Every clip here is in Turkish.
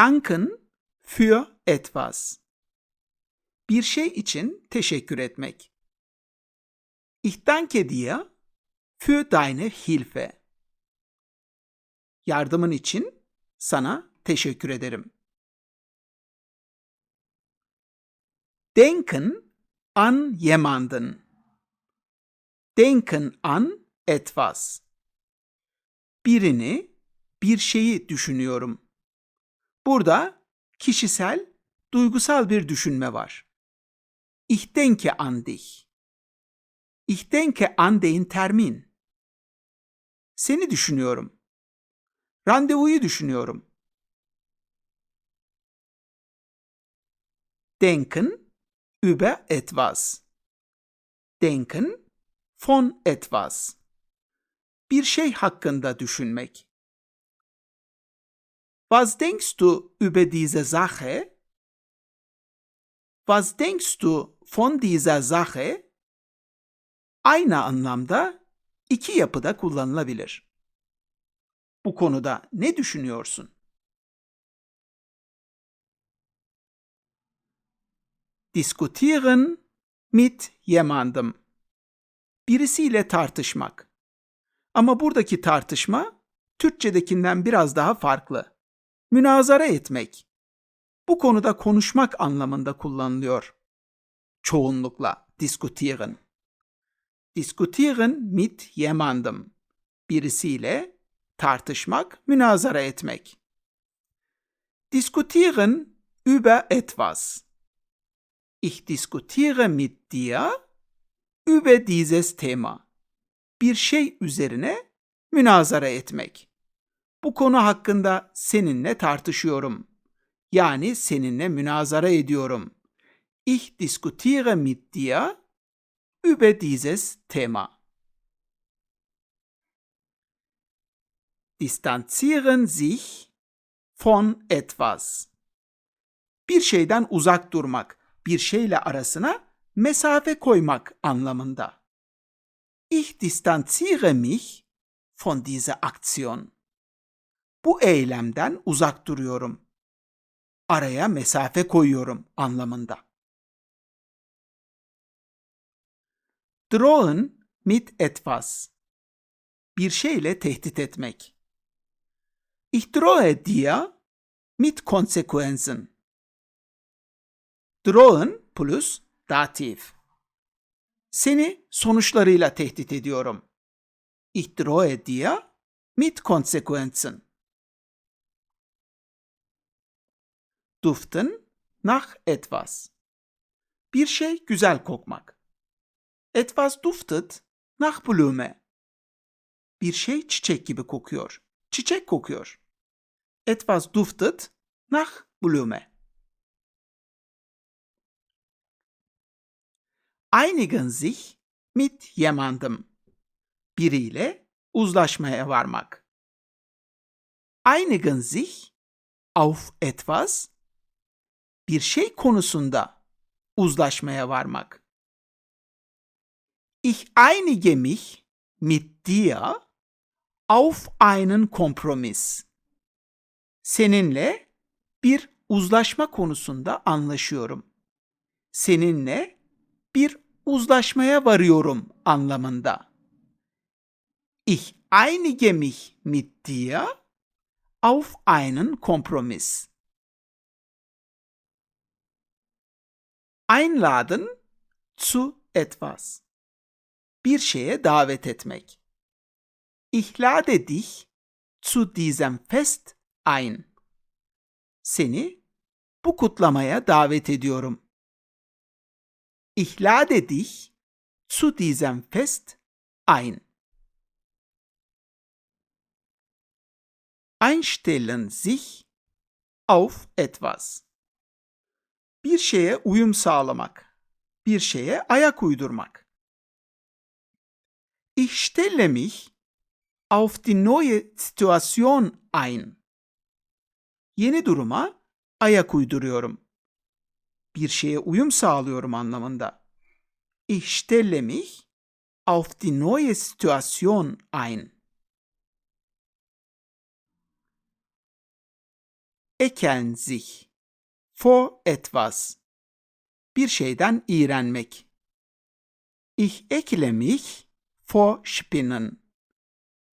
Danken für etwas. Bir şey için teşekkür etmek. Ich danke dir für deine Hilfe. Yardımın için sana teşekkür ederim. Denken an jemanden. Denken an etwas. Birini, bir şeyi düşünüyorum. Burada kişisel, duygusal bir düşünme var. Ich denke an dich. Ich denke an den Termin. Seni düşünüyorum. Randevuyu düşünüyorum. Denken über etwas. Denken von etwas. Bir şey hakkında düşünmek. Was denkst du über diese Sache? Was denkst du von dieser Sache? Aynı anlamda iki yapıda kullanılabilir. Bu konuda ne düşünüyorsun? Diskutieren mit jemandem. Birisiyle tartışmak. Ama buradaki tartışma Türkçedekinden biraz daha farklı. Münazara etmek. Bu konuda konuşmak anlamında kullanılıyor. Çoğunlukla diskutieren. Diskutieren mit jemandem. Birisiyle tartışmak, münazara etmek. Diskutieren über etwas. Ich diskutiere mit dir über dieses Thema. Bir şey üzerine münazara etmek. Bu konu hakkında seninle tartışıyorum. Yani seninle münazara ediyorum. Ich diskutiere mit dir über dieses Thema. Distanzieren sich von etwas. Bir şeyden uzak durmak, bir şeyle arasına mesafe koymak anlamında. Ich distanziere mich von dieser Aktion. Bu eylemden uzak duruyorum. Araya mesafe koyuyorum anlamında. Drohen mit etwas. Bir şeyle tehdit etmek. Ich drohe dir mit Konsequenzen. Drohen plus datif. Seni sonuçlarıyla tehdit ediyorum. Ich drohe dir mit Konsequenzen. Duften nach etwas. Bir şey güzel kokmak. Etwas duftet nach Blume. Bir şey çiçek gibi kokuyor. Çiçek kokuyor. Etwas duftet nach Blume. Einigen sich mit jemandem. Biriyle uzlaşmaya varmak. Einigen sich auf etwas. Bir şey konusunda uzlaşmaya varmak. Ich einige mich mit dir auf einen Kompromiss. Seninle bir uzlaşma konusunda anlaşıyorum. Seninle bir uzlaşmaya varıyorum anlamında. Ich einige mich mit dir auf einen Kompromiss. Einladen zu etwas. Bir şeye davet etmek. Ich lade dich zu diesem Fest ein. Seni bu kutlamaya davet ediyorum. Ich lade dich zu diesem Fest ein. Einstellen sich auf etwas. Bir şeye uyum sağlamak. Bir şeye ayak uydurmak. Ich stelle mich auf die neue Situation ein. Yeni duruma ayak uyduruyorum. Bir şeye uyum sağlıyorum anlamında. Ich stelle mich auf die neue Situation ein. ekeln sich. Vor etwas. Bir şeyden iğrenmek. Ich ekle mich vor Spinnen.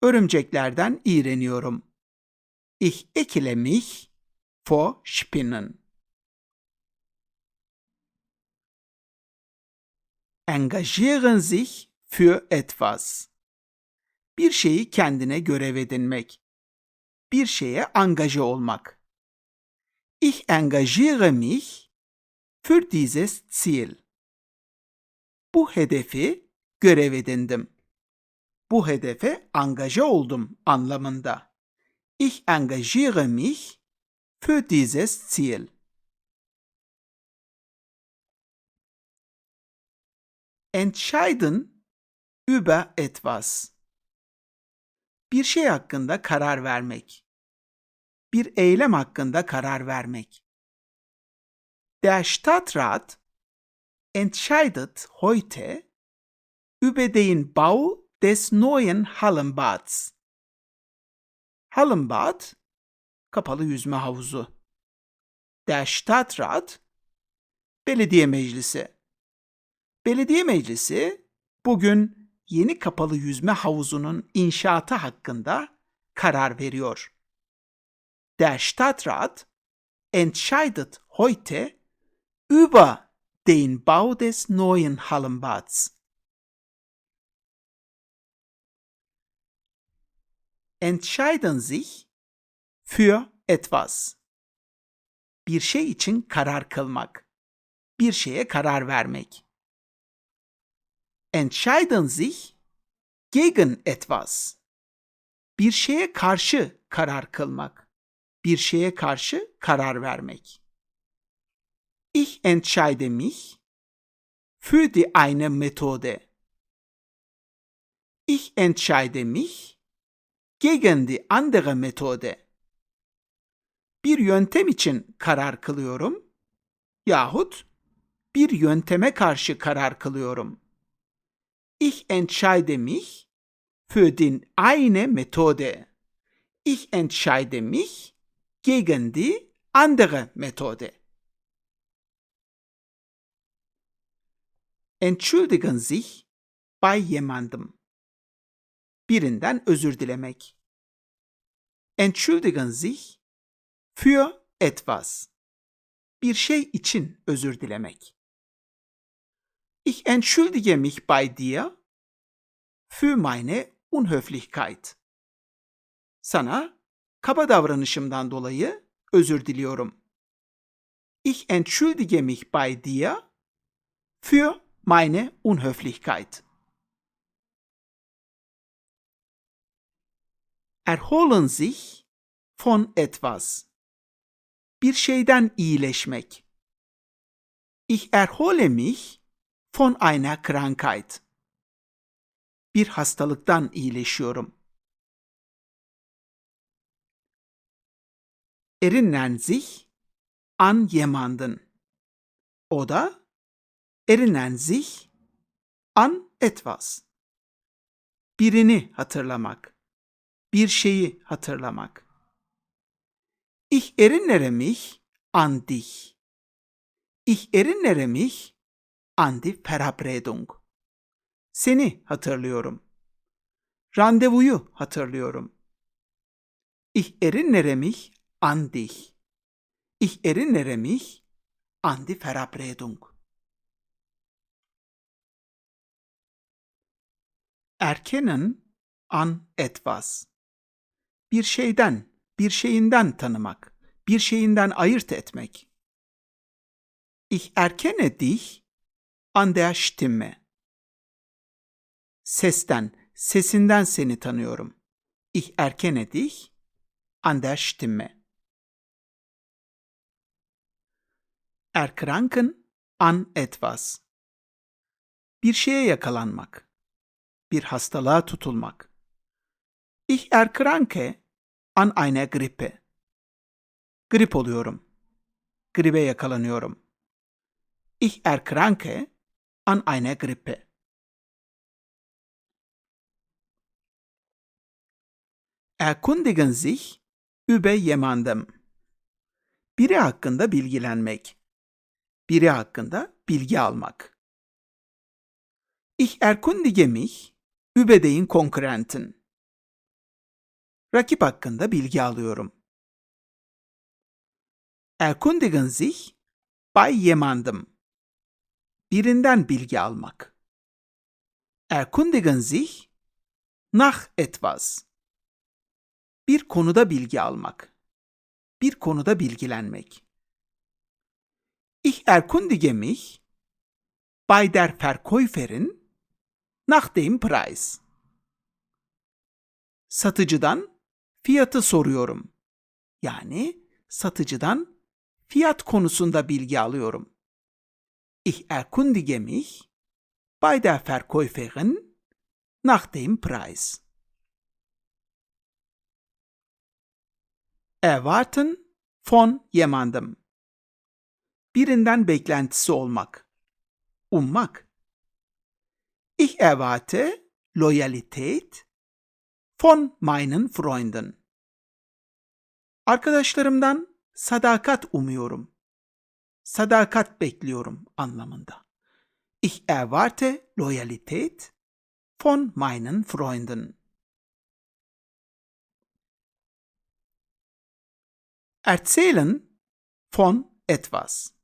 Örümceklerden iğreniyorum. Ich ekle mich vor Spinnen. Engagieren sich für etwas. Bir şeyi kendine görev edinmek. Bir şeye angaje olmak. Ich engagiere mich für dieses Ziel. Bu hedefi görev edindim. Bu hedefe angaje oldum anlamında. Ich engagiere mich für dieses Ziel. Entscheiden über etwas. Bir şey hakkında karar vermek. Bir eylem hakkında karar vermek. Der Stadtrat entscheidet heute über den Bau des neuen Hallenbads. Hallenbad, kapalı yüzme havuzu. Der Stadtrat, belediye meclisi. Belediye meclisi bugün yeni kapalı yüzme havuzunun inşaatı hakkında karar veriyor. Der Stadtrat entscheidet heute über den Bau des neuen Hallenbads. Entscheiden sich für etwas. Bir şey için karar kılmak. Bir şeye karar vermek. Entscheiden sich gegen etwas. Bir şeye karşı karar kılmak. Bir şeye karşı karar vermek. Ich entscheide mich für die eine Methode. Ich entscheide mich gegen die andere Methode. Bir yöntem için karar kılıyorum yahut bir yönteme karşı karar kılıyorum. Ich entscheide mich für die eine Methode. Ich entscheide mich gegen die andere Methode. Entschuldigen sich bei jemandem. Birinden özür dilemek. Entschuldigen sich für etwas. Bir şey için özür dilemek. Ich entschuldige mich bei dir für meine Unhöflichkeit. Sana kaba davranışımdan dolayı özür diliyorum. Ich entschuldige mich bei dir für meine Unhöflichkeit. Erholen sich von etwas. Bir şeyden iyileşmek. Ich erhole mich von einer Krankheit. Bir hastalıktan iyileşiyorum. Erinnern sich an jemanden. O da erinnern sich an etwas. Birini hatırlamak. Bir şeyi hatırlamak. Ich erinnere mich an dich. Ich erinnere mich an die Verabredung. Seni hatırlıyorum. Randevuyu hatırlıyorum. Ich erinnere mich an dich. Ich erinnere mich an die Verabredung. Erkennen an etwas. Bir şeyden, bir şeyinden tanımak, bir şeyinden ayırt etmek. Ich erkenne dich an der Stimme. Sesten, sesinden seni tanıyorum. Ich erkenne dich an der Stimme. Erkranken an etwas. Bir şeye yakalanmak. Bir hastalığa tutulmak. Ich erkranke an einer Grippe. Grip oluyorum. Gribe yakalanıyorum. Ich erkranke an einer Grippe. Erkundigen sich über jemandem. Biri hakkında bilgilenmek. Biri hakkında bilgi almak. Ich erkundige mich über den Konkurrenten. Rakip hakkında bilgi alıyorum. Erkundigen sich bei jemandem. Birinden bilgi almak. Erkundigen sich nach etwas. Bir konuda bilgi almak. Bir konuda bilgilenmek. Ich erkundige mich bei der Verkäuferin nach dem Preis. Satıcıdan fiyatı soruyorum. Yani satıcıdan fiyat konusunda bilgi alıyorum. Ich erkundige mich bei der Verkäuferin nach dem Preis. Erwarten von jemandem. Birinden beklentisi olmak. Ummak. Ich erwarte Loyalität von meinen Freunden. Arkadaşlarımdan sadakat umuyorum. Sadakat bekliyorum anlamında. Ich erwarte Loyalität von meinen Freunden. Erzählen von etwas.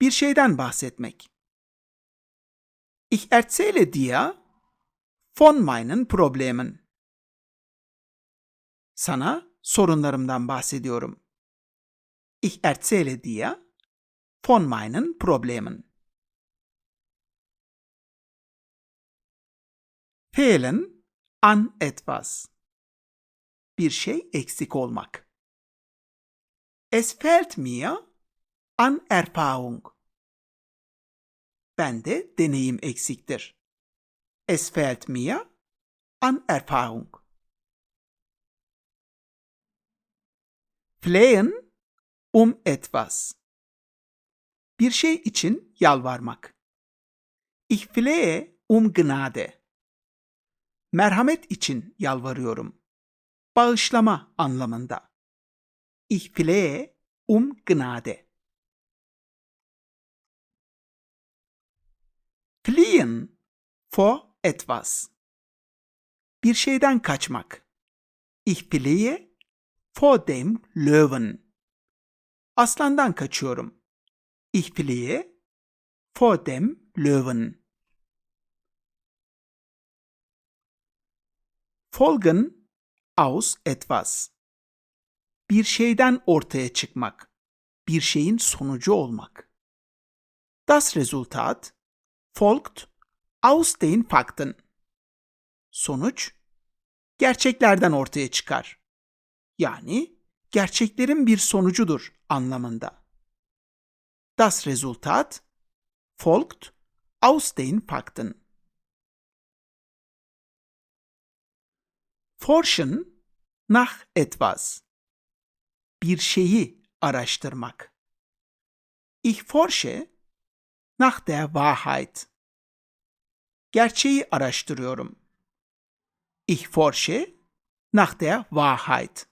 Bir şeyden bahsetmek. Ich erzähle dir von meinen Problemen. Sana sorunlarımdan bahsediyorum. Ich erzähle dir von meinen Problemen. Fehlen an etwas. Bir şey eksik olmak. Es fehlt mir an Erfahrung. Bende deneyim eksiktir. Es fehlt mir an Erfahrung. Flehen um etwas. Bir şey için yalvarmak. Ich flehe um Gnade. Merhamet için yalvarıyorum. Bağışlama anlamında. Ich flehe um Gnade. Fliehen vor etwas. Bir şeyden kaçmak. Ich fliehe vor dem Löwen. Aslandan kaçıyorum. Ich fliehe vor dem Löwen. Folgen aus etwas. Bir şeyden ortaya çıkmak. Bir şeyin sonucu olmak. Das Resultat folgt aus den Fakten. Sonuç gerçeklerden ortaya çıkar. Yani gerçeklerin bir sonucudur anlamında. Das Resultat folgt aus den Fakten. Forschen nach etwas. Bir şeyi araştırmak. Ich forsche nach der Wahrheit. Gerçeği araştırıyorum. Ich forsche nach der Wahrheit.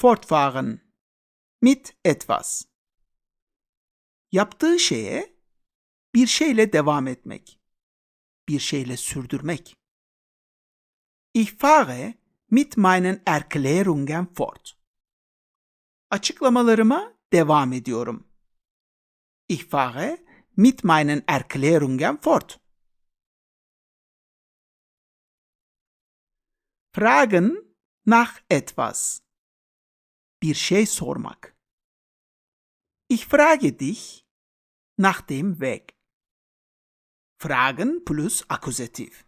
Fortfahren mit etwas. Yaptığı şeye bir şeyle devam etmek. Bir şeyle sürdürmek. Ich fahre mit meinen Erklärungen fort. Açıklamalarıma devam ediyorum. Ich fahre mit meinen Erklärungen fort. Fragen nach etwas. Bir şey sormak. Ich frage dich nach dem Weg. Fragen plus Akkusativ.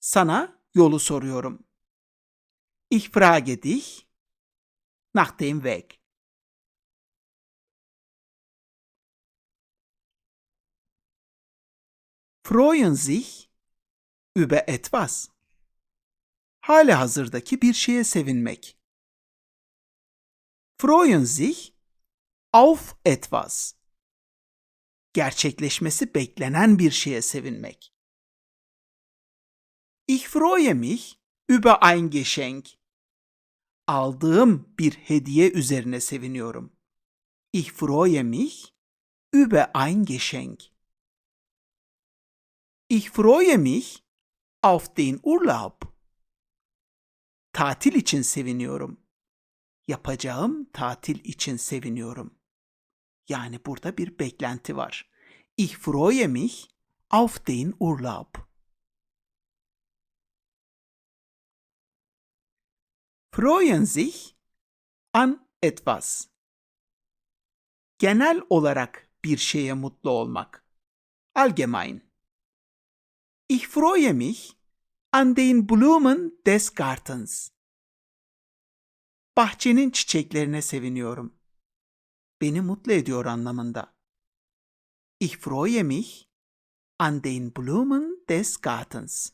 Sana yolu soruyorum. Ich frage dich nach dem Weg. Freuen sich über etwas. Hali hazırdaki bir şeye sevinmek. Freuen sich auf etwas. Gerçekleşmesi beklenen bir şeye sevinmek. Ich freue mich über ein Geschenk. Aldığım bir hediye üzerine seviniyorum. Ich freue mich über ein Geschenk. Ich freue mich auf den Urlaub. Tatil için seviniyorum. Yapacağım tatil için seviniyorum. Yani burada bir beklenti var. Ich freue mich auf den Urlaub. Freuen sich an etwas. Genel olarak bir şeye mutlu olmak. Allgemein. Ich freue mich an den Blumen des Gartens. Bahçenin çiçeklerine seviniyorum. Beni mutlu ediyor anlamında. Ich freue mich an den Blumen des Gartens.